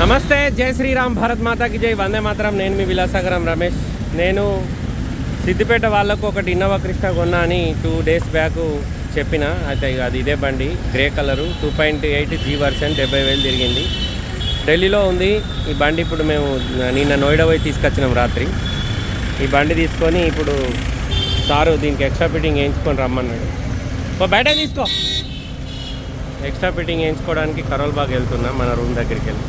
నమస్తే జై శ్రీరామ్ భారత్ మాతాకి జై. వందే మాత్రం నేను మీ విలాసాగరం రమేష్. నేను సిద్దిపేట వాళ్ళకు ఒకటి ఇన్నోవా కృష్ణ కొన్నా అని టూ డేస్ బ్యాక్ చెప్పిన. అయితే ఇక అది ఇదే బండి grey colour two point eight G version డెబ్బై వేలు తిరిగింది. ఢిల్లీలో ఉంది. ఈ బండి ఇప్పుడు మేము నిన్న నోయిడా పోయి తీసుకొచ్చినాం రాత్రి. ఈ బండి తీసుకొని ఇప్పుడు సారు దీనికి ఎక్స్ట్రా ఫిట్టింగ్ వేయించుకొని రమ్మన్నాడు. ఓ బయట తీసుకో. ఎక్స్ట్రా ఫిట్టింగ్ వేయించుకోవడానికి కరోల్ బాగ్ వెళ్తున్నాం మన రూమ్ దగ్గరికి వెళ్ళి.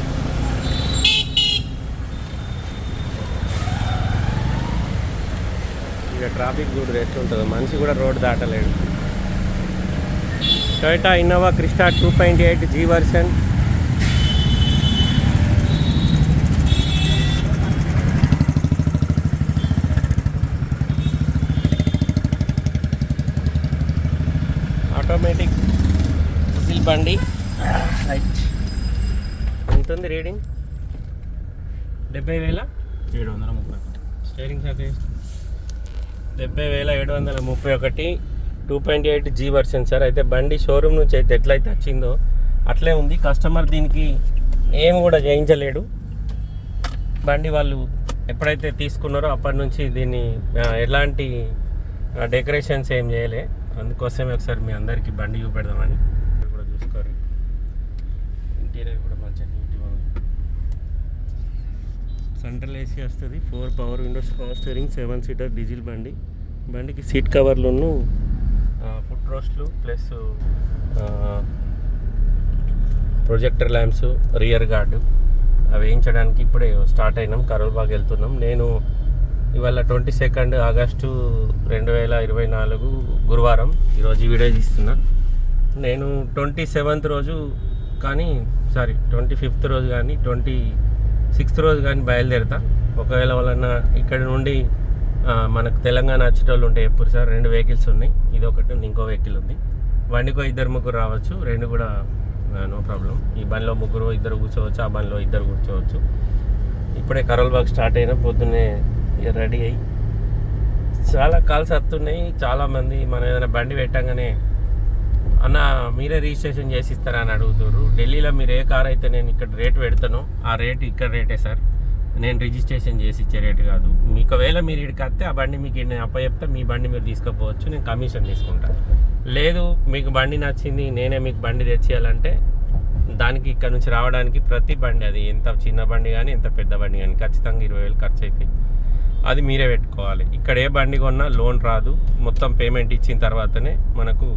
ఇక ట్రాఫిక్ కూడా రెస్ట్ ఉంటుంది మనిషి కూడా road దాటలేడు. Toyota Innova Crysta two point eight G version automatic diesel బండి. రైట్ ఉంది రీడింగ్? డెబ్బై వేల? ఏడు వందల ముప్పై. స్టేరింగ్ సర్వీస్ డెబ్బై వేల ఏడు వందల ముప్పై ఒకటి two point eight G version sir అయితే బండి షోరూమ్ నుంచి అయితే ఎట్లయితే వచ్చిందో అట్లే ఉంది. కస్టమర్ దీనికి ఏం కూడా చేయించలేడు. బండి వాళ్ళు ఎప్పుడైతే తీసుకున్నారో అప్పటి నుంచి దీన్ని ఎలాంటి డెకరేషన్స్ ఏం చేయలే. అందుకోసమే ఒకసారి మీ అందరికీ బండి చూపెడదామని. కూడా చూసుకోరు. ఇంటీరియర్ కూడా మంచిగా నీట్గా ఉంది. సెంట్రల్ ఏసీ వస్తుంది. Four power windows power steering seven seater diesel బండి. బండికి సీట్ కవర్లును foot రోస్ట్లు plus projector lamps rear guard అవి వేయించడానికి ఇప్పుడే స్టార్ట్ అయినాం కరోల్బాగ్ వెళ్తున్నాం. నేను ఇవాళ ట్వంటీ సెకండ్ ఆగస్టు రెండు వేల ఇరవై నాలుగు గురువారం ఈరోజు వీడియో తీస్తున్నా. నేను ట్వంటీ సెవెంత్ రోజు కానీ సారీ ట్వంటీ ఫిఫ్త్ రోజు కానీ ట్వంటీ సిక్స్త్ రోజు కానీ బయలుదేరుతా. ఒకవేళ వాళ్ళన్న ఇక్కడ నుండి మనకు తెలంగాణ వచ్చేటోళ్ళు ఉంటే ఎప్పుడు సార్? రెండు వెహికల్స్ ఉన్నాయి. ఇది ఒకటి ఇంకో వెహికల్ ఉంది. బండికో ఇద్దరు ముగ్గురు రావచ్చు. రెండు కూడా నో ప్రాబ్లం. ఈ బండిలో ముగ్గురు ఇద్దరు కూర్చోవచ్చు ఆ బండిలో ఇద్దరు కూర్చోవచ్చు. ఇప్పుడే కరోల్ బాగ్ స్టార్ట్ అయినా పొద్దున్నే రెడీ అయ్యి. చాలా కాల్స్ వస్తున్నాయి. చాలామంది మనం ఏదైనా బండి పెట్టంగానే అన్న మీరే రిజిస్ట్రేషన్ చేసి ఇస్తారా? అని అడుగుతారు ఢిల్లీలో మీరు ఏ కార్ అయితే నేను ఇక్కడ రేట్ పెడతానో ఆ రేట్ ఇక్కడ రేటే సార్. నేను రిజిస్ట్రేషన్ చేసి ఇచ్చే రేటు కాదు. మీకు ఒకవేళ మీరు ఇక్కడికి వస్తే ఆ బండి మీకు నేను అప్ప చెప్తే మీ బండి మీరు తీసుకుపోవచ్చు నేను కమిషన్ తీసుకుంటాను లేదు మీకు బండి నచ్చింది నేనే మీకు బండి తెచ్చేయాలంటే దానికి ఇక్కడ నుంచి రావడానికి ప్రతి బండి అది ఎంత చిన్న బండి కానీ ఎంత పెద్ద బండి కానీ ఖచ్చితంగా ఇరవై వేలు ఖర్చు అవుతాయి అది మీరే పెట్టుకోవాలి. ఇక్కడ ఏ బండి కొన్నా లోన్ రాదు. మొత్తం పేమెంట్ ఇచ్చిన తర్వాతనే మనకు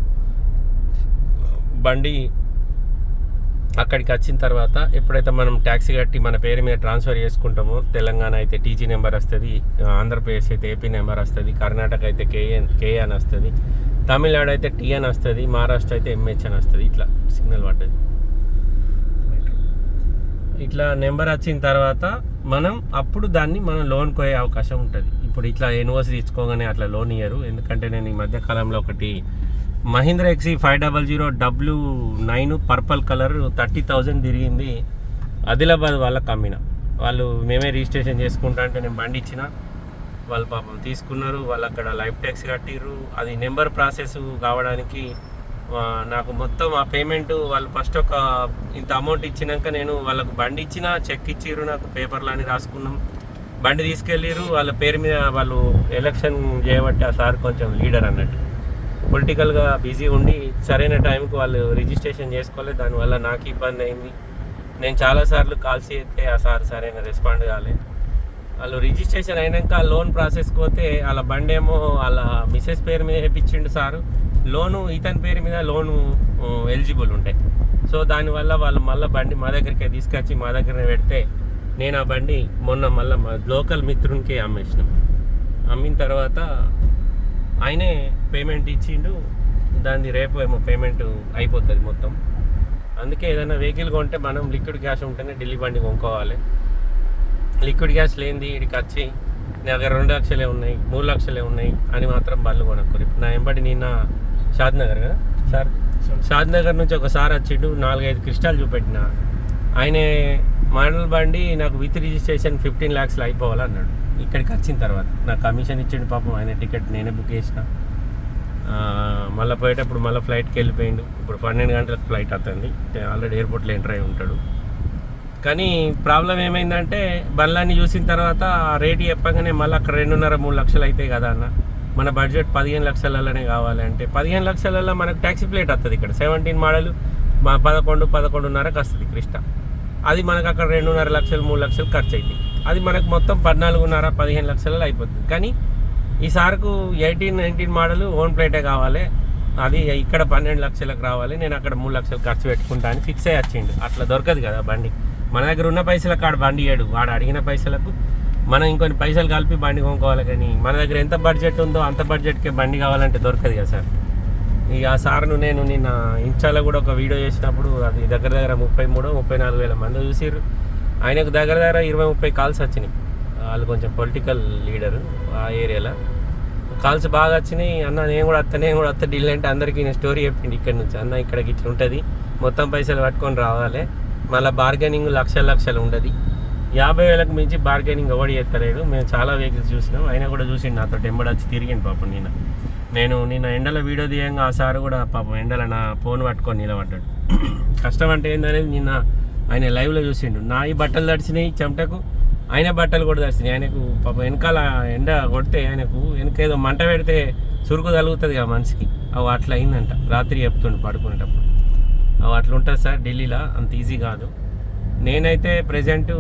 బండి అక్కడికి వచ్చిన తర్వాత ఎప్పుడైతే మనం ట్యాక్సీ కట్టి మన పేరు మీద ట్రాన్స్ఫర్ చేసుకుంటామో తెలంగాణ అయితే టీజీ నెంబర్ వస్తుంది ఆంధ్రప్రదేశ్ అయితే ఏపీ నెంబర్ వస్తుంది కర్ణాటక అయితే కేఎన్ అని వస్తుంది తమిళనాడు అయితే టీఎన్ వస్తుంది మహారాష్ట్ర అయితే ఎంహెచ్ఎన్ వస్తుంది. ఇట్లా సిగ్నల్ పడ్డది. ఇట్లా నెంబర్ వచ్చిన తర్వాత మనం అప్పుడు దాన్ని మనం లోన్ కోయే అవకాశం ఉంటుంది. ఇప్పుడు ఇట్లా ఎన్ఓసి తీసుకోగానే అట్లా లోన్ ఇయ్యరు. ఎందుకంటే నేను ఈ మధ్యకాలంలో ఒకటి Mahindra ఎక్సీ five double zero W nine purple colour thirty thousand తిరిగింది. ఆదిలాబాద్ వాళ్ళకి అమ్మిన. వాళ్ళు మేమే రిజిస్ట్రేషన్ చేసుకుంటా అంటే నేను బండి ఇచ్చిన. వాళ్ళు పాపం తీసుకున్నారు. వాళ్ళు అక్కడ లైఫ్ ట్యాక్స్ కట్టిర్రు. అది నెంబర్ ప్రాసెస్ కావడానికి నాకు మొత్తం ఆ పేమెంట్ వాళ్ళు ఫస్ట్ ఒక ఇంత అమౌంట్ ఇచ్చినాక నేను వాళ్ళకు బండి ఇచ్చిన చెక్ ఇచ్చిర్రు నాకు పేపర్లు అని రాసుకున్నాం. బండి తీసుకెళ్ళిర్రు. వాళ్ళ పేరు మీద వాళ్ళు ఎలక్షన్ చేయబట్టి ఆ సార్ కొంచెం లీడర్ అన్నట్టు. పొలిటికల్గా బిజీ ఉండి సరైన టైంకి వాళ్ళు రిజిస్ట్రేషన్ చేసుకోలేదు దానివల్ల నాకు ఇబ్బంది అయింది. నేను చాలాసార్లు కాల్స్ చేస్తే ఆ సార్ సరైన రెస్పాండ్ కాలేదు వాళ్ళు రిజిస్ట్రేషన్ అయినాక లోన్ ప్రాసెస్కి పోతే వాళ్ళ బండి ఏమో వాళ్ళ మిసెస్ పేరు మీద వేయించిండు సారు. లోను ఇతని పేరు మీద లోను ఎలిజిబుల్ ఉంటాయి సో దానివల్ల వాళ్ళు మళ్ళీ బండి మా దగ్గరికి తీసుకొచ్చి మా దగ్గరనే పెడితే నేను ఆ బండి మొన్న మళ్ళీ మా లోకల్ మిత్రునికి అమ్మేసినాం. అమ్మిన తర్వాత ఆయనే పేమెంట్ ఇచ్చిండు. దాన్ని రేపు ఏమో పేమెంట్ అయిపోతుంది మొత్తం. అందుకే ఏదైనా వెహికల్ కొంటే మనం లిక్విడ్ క్యాష్ ఉంటేనే ఢిల్లీ బండి కొనుక్కోవాలి. లిక్విడ్ గ్యాస్ లేనిది ఇక్కడికి వచ్చి నా దగ్గర రెండు లక్షలే ఉన్నాయి మూడు లక్షలే ఉన్నాయి అని మాత్రం బళ్ళు కొనుక్కోరు. ఇప్పుడు నా ఎంబడి నిన్న షాద్ నగర్ కదా? సార్ షాద్. నగర్ నుంచి ఒకసారి వచ్చిండు నాలుగైదు క్రిస్టాల్ చూపెట్టిన. ఆయన మోడల్ బండి నాకు విత్ రిజిస్ట్రేషన్ ఫిఫ్టీన్ ల్యాక్స్లో అయిపోవాలి అన్నాడు ఇక్కడికి వచ్చిన తర్వాత. నాకు కమిషన్ ఇచ్చిండు పాపం ఆయన టికెట్ నేనే బుక్ చేసిన. మళ్ళీ పోయేటప్పుడు మళ్ళీ ఫ్లైట్కి వెళ్ళిపోయిండు. ఇప్పుడు పన్నెండు గంటలకు ఫ్లైట్ అవుతుంది ఆల్రెడీ ఎయిర్పోర్ట్లో ఎంటర్ అయి ఉంటాడు. కానీ ప్రాబ్లం ఏమైందంటే బండ్లన్నీ చూసిన తర్వాత ఆ రేటు చెప్పగానే మళ్ళీ అక్కడ రెండున్నర మూడు లక్షలు అవుతాయి కదా అన్న. మన బడ్జెట్ పదిహేను లక్షలలోనే కావాలంటే పదిహేను లక్షలలో మనకు ట్యాక్సీ ప్లేట్ వస్తుంది ఇక్కడ. సెవెంటీన్ మోడల్ మా పదకొండు పదకొండున్నరకు వస్తుంది కృష్ణ అది మనకు అక్కడ రెండున్నర లక్షలు మూడు లక్షలు ఖర్చు అవుతాయి అది మనకు మొత్తం పద్నాలుగున్నర పదిహేను లక్షలలో అయిపోతుంది కానీ ఈ సార్కు ఎయిటీన్ నైన్టీన్ మోడల్ ఓన్ ప్లేటే కావాలి. అది ఇక్కడ పన్నెండు లక్షలకు రావాలి. నేను అక్కడ మూడు లక్షలు ఖర్చు పెట్టుకుంటా అని ఫిక్స్ అయ్యి వచ్చిండు. అట్లా దొరకదు కదా బండి. మన దగ్గర ఉన్న పైసలకు కాడ బండి ఇయ్యడు వాడు అడిగిన పైసలకు మనం ఇంకొన్ని పైసలు కలిపి బండి కొనుక్కోవాలి కానీ మన దగ్గర ఎంత బడ్జెట్ ఉందో అంత బడ్జెట్కే బండి కావాలంటే దొరకదు కదా సార్. ఇక ఆ సార్ను నేను నిన్న ఇన్స్టాలో కూడా ఒక వీడియో చేసినప్పుడు అది దగ్గర దగ్గర ముప్పై మూడు ముప్పై నాలుగు వేల మంది చూసిర్రు. ఆయనకు దగ్గర దగ్గర ఇరవై ముప్పై కాల్స్ వచ్చినాయి. వాళ్ళు కొంచెం పొలిటికల్ లీడరు ఆ ఏరియాలో. కాల్స్ బాగా వచ్చినాయి. అన్న నేను కూడా వస్తా నేను కూడా వస్తా డీల్ అంటే అందరికీ నేను స్టోరీ చెప్పింది ఇక్కడ నుంచి. అన్న ఇక్కడికి ఇట్లా ఉంటుంది. మొత్తం పైసలు పట్టుకొని రావాలి. మళ్ళీ బార్గెనింగ్ లక్షల లక్షలు ఉండదు. యాభై వేలకు మించి బార్గెనింగ్ ఎవడు చేస్తలేడు. మేము చాలా వెహికల్స్ చూసినాం. ఆయన కూడా చూసిండు నాతో. ఎంబడి వచ్చి తిరిగిండు పాపం నిన్న. నేను నిన్న ఎండలో వీడియో తీయంగా ఆ సార్ కూడా పాపం ఎండలో నా ఫోన్ పట్టుకొని నిలబడ్డాడు. కష్టం అంటే ఏందనేది నిన్న ఆయన లైవ్లో చూసిండు. నా ఈ బట్టలు తడిచినాయి చెమటకు. ఆయన బట్టలు కూడా తడిచినాయి ఆయనకు పాప వెనకాల ఎండ కొడితే ఆయనకు వెనక ఏదో మంట పెడితే చురుకు తగులుతుంది ఆ మనిషికి. అవి అట్లా అయిందంట. రాత్రి చెప్తుండు పడుకునేటప్పుడు. అవి అట్లా ఉంటుంది సార్ ఢిల్లీలో? అంత ఈజీ కాదు. నేనైతే ప్రజెంట్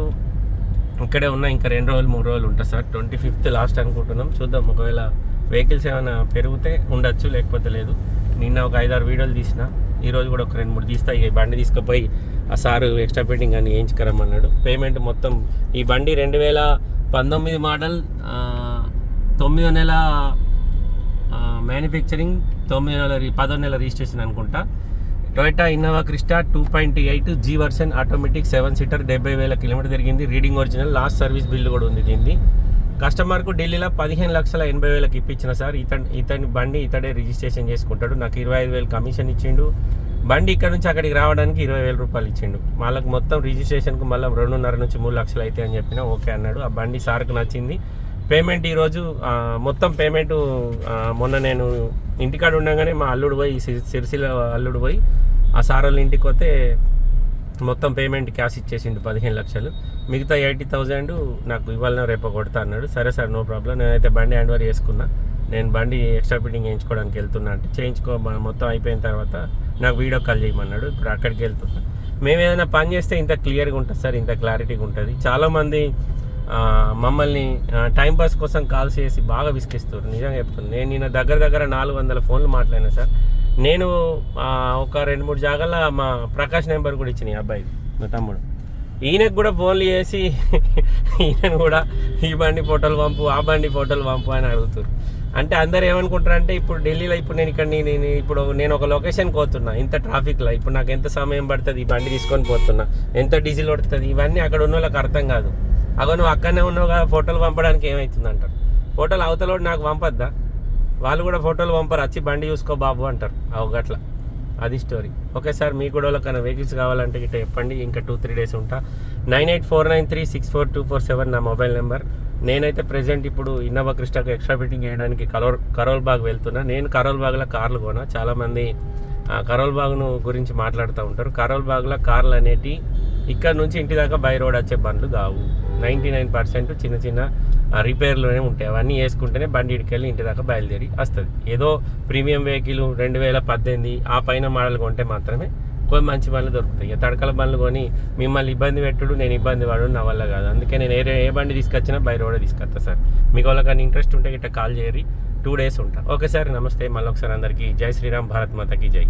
ఇక్కడే ఉన్నా. ఇంకా రెండు రోజులు మూడు రోజులు ఉంటా సార్. ట్వంటీ ఫిఫ్త్ లాస్ట్ అనుకుంటున్నాం. చూద్దాం. ఒకవేళ వెహికల్స్ ఏమైనా పెరిగితే ఉండొచ్చు లేకపోతే లేదు. నిన్న ఒక ఐదారు వీడియోలు తీసిన. ఈరోజు కూడా ఒక రెండు మూడు తీస్తా ఈ బండి తీసుకుపోయి ఆ సారు ఎక్స్ట్రా పెయింటింగ్ అని వేయించుకురమ్మన్నాడు పేమెంట్ మొత్తం ఈ బండి రెండు వేల పంతొమ్మిది మోడల్ తొమ్మిదో నెల మ్యానుఫ్యాక్చరింగ్ తొమ్మిది నెల పదో నెల రిజిస్ట్రేషన్ అనుకుంటా. Toyota Innova Crysta two point eight G version automatic seven seater డెబ్బై వేల కిలోమీటర్ తిరిగింది. Reading original last service bill కూడా ఉంది దీన్ని కస్టమర్కు ఢిల్లీలో పదిహేను లక్షల ఎనభై వేలకు ఇప్పించిన సార్. ఇతని ఇతని బండి ఇతడే రిజిస్ట్రేషన్ చేసుకుంటాడు. నాకు ఇరవై ఐదు వేలు కమిషన్ ఇచ్చిండు. బండి ఇక్కడ నుంచి అక్కడికి రావడానికి ఇరవై వేల రూపాయలు ఇచ్చిండు. వాళ్ళకి మొత్తం రిజిస్ట్రేషన్కు మళ్ళీ రెండున్నర నుంచి మూడు లక్షలు అయితే అని చెప్పిన ఓకే అన్నాడు. ఆ బండి సార్కు నచ్చింది. పేమెంట్ ఈరోజు మొత్తం పేమెంట్ మొన్న నేను ఇంటికాడ ఉండగానే మా అల్లుడు పోయి సిరిసిల అల్లుడు పోయి ఆ సార్ వాళ్ళ ఇంటికి వస్తే మొత్తం పేమెంట్ క్యాష్ ఇచ్చేసిండు పదిహేను లక్షలు. మిగతా ఎయిటీ థౌజండ్ నాకు ఇవాళ రేపు కొడతా అన్నాడు. సరే సార్ నో ప్రాబ్లం నేనైతే బండి హ్యాండ్ ఓవర్ చేసుకున్నా. నేను బండి ఎక్స్ట్రా ఫిట్టింగ్ చేయించుకోవడానికి వెళ్తున్నా అంటే చేయించుకో మ- మొత్తం అయిపోయిన తర్వాత నాకు వీడియో కాల్ చేయమన్నాడు. ఇప్పుడు అక్కడికి వెళ్తున్నా. మేము ఏదైనా పని చేస్తే ఇంత క్లియర్గా ఉంటుంది సార్ ఇంత క్లారిటీగా ఉంటుంది. చాలామంది మమ్మల్ని టైం పాస్ కోసం కాల్ చేసి బాగా విసిగిస్తారు నిజంగా చెప్తున్నాను నేను నిన్న దగ్గర దగ్గర నాలుగు వందల ఫోన్లు మాట్లాడినా సార్. నేను ఒక రెండు మూడు జాగాల మా ప్రకాష్ నెంబర్ కూడా ఇచ్చిన అబ్బాయి మా తమ్ముడు. ఈయనకు కూడా ఫోన్లు చేసి ఈయనను కూడా ఈ బండి ఫోటోలు పంపు ఆ బండి ఫోటోలు పంపు అని అడుగుతారు అంటే అందరు ఏమనుకుంటారు అంటే ఇప్పుడు ఢిల్లీలో ఇప్పుడు నేను ఇక్కడ నేను నేను ఇప్పుడు నేను ఒక లొకేషన్కి పోతున్నా ఇంత ట్రాఫిక్లో ఇప్పుడు నాకు ఎంత సమయం పడుతుంది ఈ బండి తీసుకొని పోతున్నా ఎంత డీజిల్ పడుతుంది ఇవన్నీ అక్కడ ఉన్న వాళ్ళకి అర్థం కాదు. అగో నువ్వు అక్కడనే ఉన్నావు కదా ఫోటోలు పంపడానికి ఏమవుతుంది అంటారు ఫోటోలు అవతలోడు నాకు పంపద్దా? వాళ్ళు కూడా ఫోటోలు పంపరు. వచ్చి బండి చూసుకో బాబు అంటారు. అవగట్ల. అది స్టోరీ ఓకే సార్ మీ కూడా వాళ్ళకన్నా వెహికల్స్ కావాలంటే ఇట్లా చెప్పండి. ఇంకా టూ త్రీ డేస్ ఉంటా. Nine eight four nine three six four two four seven నా మొబైల్ నెంబర్. నేనైతే ప్రెసెంట్ ఇప్పుడు ఇన్నోవా క్రిస్టాకు ఎక్స్ట్రా ఫిట్టింగ్ చేయడానికి కరోల్ కరోల్ బాగ్ వెళ్తున్నా. నేను కరోల్ బాగ్లో కార్లు కొనా చాలామంది ఆ, కరోల్ బాగ్ను గురించి మాట్లాడుతూ ఉంటారు. కరోల్ బాగ్లో కార్లు అనేటి ఇక్కడ నుంచి ఇంటి దాకా బై రోడ్ వచ్చే బండ్లు కావు. నైంటీ నైన్ పర్సెంట్ చిన్న చిన్న రిపేర్లోనే ఉంటాయి. అవన్నీ వేసుకుంటేనే బండి ఇటుకెళ్ళి ఇంటి దాకా బయలుదేరి వస్తుంది. ఏదో ప్రీమియం వెహికల్ రెండు వేల పద్దెనిమిది ఆ పైన మోడల్ కొంటే మాత్రమే కొన్ని మంచి బండ్లు దొరుకుతాయి. ఇక తడకల బండ్లు కొని మిమ్మల్ని ఇబ్బంది పెట్టుడు నేను ఇబ్బంది పడు నా వల్ల కాదు. అందుకే నేను ఏ ఏ బండి తీసుకొచ్చినా బై రోడ్ తీసుకొస్తా సార్. మీకు వాళ్ళకన్నా ఇంట్రెస్ట్ ఉంటే ఇట్లా కాల్ చేయరి టూ డేస్ ఉంటా. ఓకే సార్ నమస్తే. మళ్ళీ ఒకసారి అందరికీ జై శ్రీరామ్ భారత్ మాతకి జై.